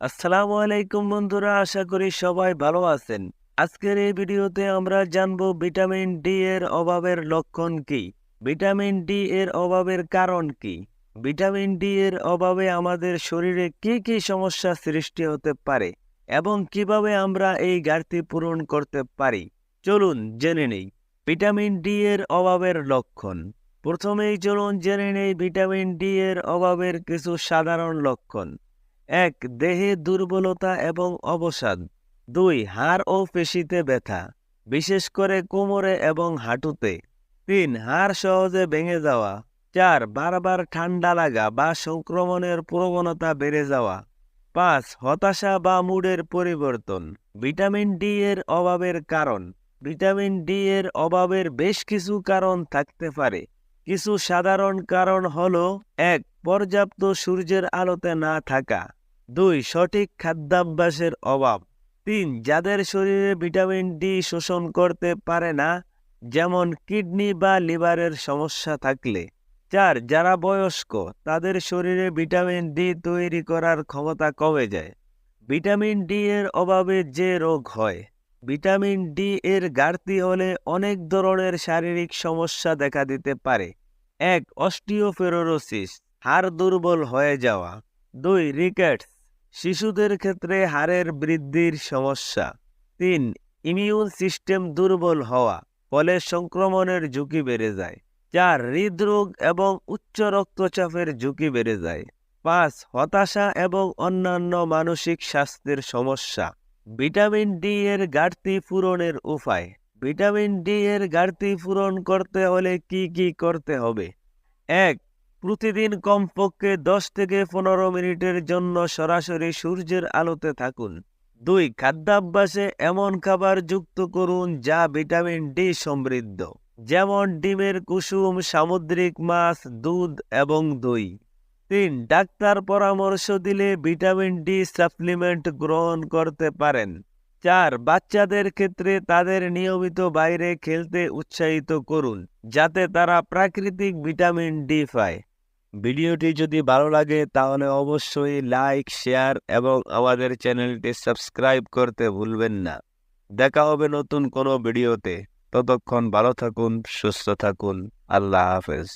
আসসালামু আলাইকুম বন্ধুরা, আশা করি সবাই ভালো আছেন। আজকের এই ভিডিওতে আমরা জানব ভিটামিন ডি এর অভাবের লক্ষণ কি। ভিটামিন ডি এর অভাবের কারণ কি। ভিটামিন ডি এর অভাবে আমাদের শরীরে কি কি সমস্যা সৃষ্টি হতে পারে এবং কীভাবে আমরা এই ঘাটতি পূরণ করতে পারি। চলুন জেনে নেই, ভিটামিন ডি এর অভাবের লক্ষণ। প্রথমেই চলুন জেনে নেই ভিটামিন ডি এর অভাবের কিছু সাধারণ লক্ষণ। এক, দেহে দুর্বলতা এবং অবসাদ। দুই, হাড় ও পেশিতে ব্যথা, বিশেষ করে কোমরে এবং হাঁটুতে। তিন, হাড় সহজে ভেঙে যাওয়া। চার, বারবার ঠান্ডা লাগা বা সংক্রমণের প্রবণতা বেড়ে যাওয়া। পাঁচ, হতাশা বা মুডের পরিবর্তন। ভিটামিন ডি এর অভাবের কারণ। ভিটামিন ডি এর অভাবের বেশ কিছু কারণ থাকতে পারে। কিছু সাধারণ কারণ হলো, এক, পর্যাপ্ত সূর্যের আলোতে না থাকা। দুই, সঠিক খাদ্যাভ্যাসের অভাব। তিন, যাদের শরীরে ভিটামিন ডি শোষণ করতে পারে না, যেমন কিডনি বা লিভারের সমস্যা থাকলে। চার, যারা বয়স্ক, তাদের শরীরে ভিটামিন ডি তৈরি করার ক্ষমতা কমে যায়। ভিটামিন ডি এর অভাবে যে রোগ হয়, ভিটামিন ডি এর ঘাটতি হলে অনেক ধরনের শারীরিক সমস্যা দেখা দিতে পারে। এক অস্টিওফেরোরোসিস হাড় দুর্বল হয়ে যাওয়া। দুই, রিকেটস শিশুদের ক্ষেত্রে হাড়ের বৃদ্ধির সমস্যা। তিন ইমিউন সিস্টেম দুর্বল হওয়া, ফলে সংক্রমণের ঝুঁকি বেড়ে যায়। চার, হৃদরোগ এবং উচ্চ রক্তচাপের ঝুঁকি বেড়ে যায়। পাঁচ, হতাশা এবং অন্যান্য মানসিক স্বাস্থ্যের সমস্যা। ভিটামিন ডি এর ঘাটতি পূরণের উপায়। ভিটামিন ডি এর ঘাটতি পূরণ করতে হলে কি কি করতে হবে? এক প্রতিদিন কমপক্ষে দশ থেকে পনেরো মিনিটের জন্য সরাসরি সূর্যের আলোতে থাকুন। দুই, খাদ্যাভ্যাসে এমন খাবার যুক্ত করুন যা ভিটামিন ডি সমৃদ্ধ, যেমন ডিমের কুসুম, সামুদ্রিক মাছ, দুধ এবং দই। তিন, ডাক্তার পরামর্শ দিলে ভিটামিন ডি সাপ্লিমেন্ট গ্রহণ করতে পারেন। চার, বাচ্চাদের ক্ষেত্রে তাদের নিয়মিত বাইরে খেলতে উৎসাহিত করুন, যাতে তারা প্রাকৃতিক ভিটামিন ডি পায়। ভিডিওটি যদি ভালো লাগে তাহলে অবশ্যই লাইক, শেয়ার এবং আমাদের চ্যানেলটি সাবস্ক্রাইব করতে ভুলবেন না। দেখা হবে নতুন কোনো ভিডিওতে। ততক্ষণ ভালো থাকুন, সুস্থ থাকুন। আল্লাহ হাফেজ।